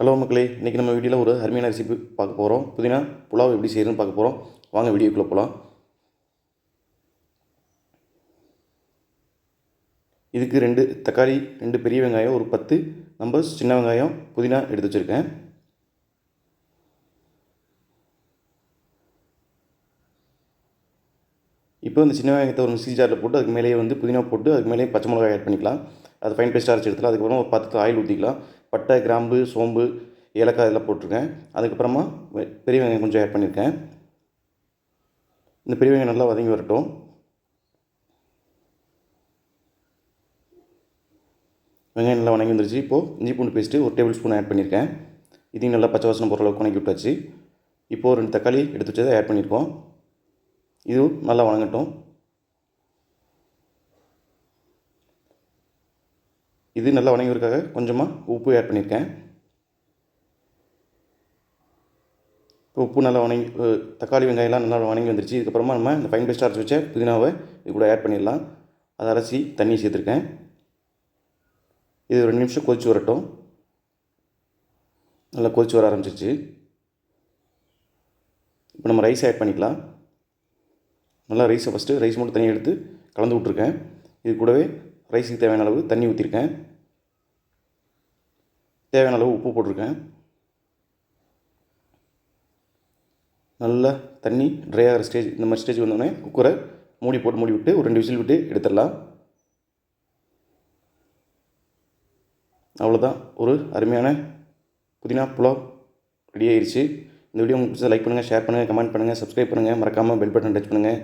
Hello மக்களே இன்றைக்கி நம்ம வீடியோவில் ஒரு அருமையான ரெசிபி பார்க்க போகிறோம் புதினா புலாவ் எப்படி செய்யறதுன்னு பார்க்க போகிறோம் வாங்க வீடியோக்குள்ளே போகலாம் இதுக்கு ரெண்டு தக்காளி ரெண்டு பெரிய வெங்காயம் ஒரு பத்து. நம்ம சின்ன வெங்காயம் புதினா எடுத்து வச்சுருக்கேன். இப்போ இந்த சின்ன வெங்காயத்தை ஒரு மிக்சி ஜாரில் போட்டு அதுக்கு மேலேயே வந்து புதினா போட்டு அதுக்கு மேலேயே பச்சை மிளகாய் ஆட் பண்ணிக்கலாம். அது ஃபைன் பேஸ்ட்டாக அரைச்சி எடுத்துக்கலாம். அதுக்கப்புறம் ஒரு பத்து ஆயில் ஊற்றிக்கலாம் பட்டை கிராம்பு சோம்பு ஏலக்காய் இதெல்லாம் போட்டிருக்கேன். அதுக்கப்புறமா வெ- பெரிய வெங்காயம் கொஞ்சம் ஆட் பண்ணியிருக்கேன். இந்த பெரிய வெங்காயம் நல்லா வதங்கி வரட்டும். வெங்காயம் நல்லா வணங்கி வந்துருச்சு. இப்போது இஞ்சி பூண்டு பேஸ்ட்டு ஒரு டேபிள் ஸ்பூன் ஆட் பண்ணியிருக்கேன். இதையும் நல்லா பச்சை வாசனை போகிற அளவுக்கு வணக்கி விட்டாச்சு. இப்போது ரெண்டு தக்காளி எடுத்து வச்சதை ஆட் பண்ணியிருக்கோம். இதுவும் நல்லா வணங்கட்டும். இது நல்லா வணங்கியதற்காக கொஞ்சமாக உப்பு ஆட் பண்ணியிருக்கேன். உப்பு நல்லா வணங்கி தக்காளி வெங்காயம்லாம் நல்லா வணங்கி வந்துருச்சு. இதுக்கப்புறமா நம்ம இந்த ஃபைன் பேஸ்ட் அரைச்சி வச்ச புதினாவை இது கூட ஆட் பண்ணிடலாம். அதை அரைச்சி தண்ணி சேர்த்துருக்கேன். இது ரெண்டு நிமிஷம் கொதிச்சு வரட்டும். நல்லா கொதிச்சு வர ஆரம்பிச்சிருச்சு. இப்போ நம்ம ரைஸ் ஆட் பண்ணிக்கலாம். நல்லா ரைஸை ஃபஸ்ட்டு ரைஸ் மட்டும் தனியாக எடுத்து கலந்து விட்ருக்கேன் இது கூடவே ரைஸுக்கு தேவையான அளவு தண்ணி ஊற்றிருக்கேன் தேவையான அளவு உப்பு போட்டிருக்கேன். நல்லா தண்ணி ட்ரை ஆகிற ஸ்டேஜ் இந்த மாதிரி ஸ்டேஜ் வந்தோடனே குக்கரை மூடி போட்டு மூடி விட்டு ஒரு ரெண்டு விசில் விட்டு எடுத்துடலாம். அவ்வளோதான் ஒரு அருமையான புதினா புலாவ் ரெடி ஆயிடுச்சு இந்த வீடியோ உங்களுக்கு லைக் பண்ணுங்கள் ஷேர் பண்ணுங்கள் கமெண்ட் பண்ணுங்கள் சப்ஸ்கிரைப் பண்ணுங்கள் மறக்காமல் பெல் பட்டன் டச் பண்ணுங்கள்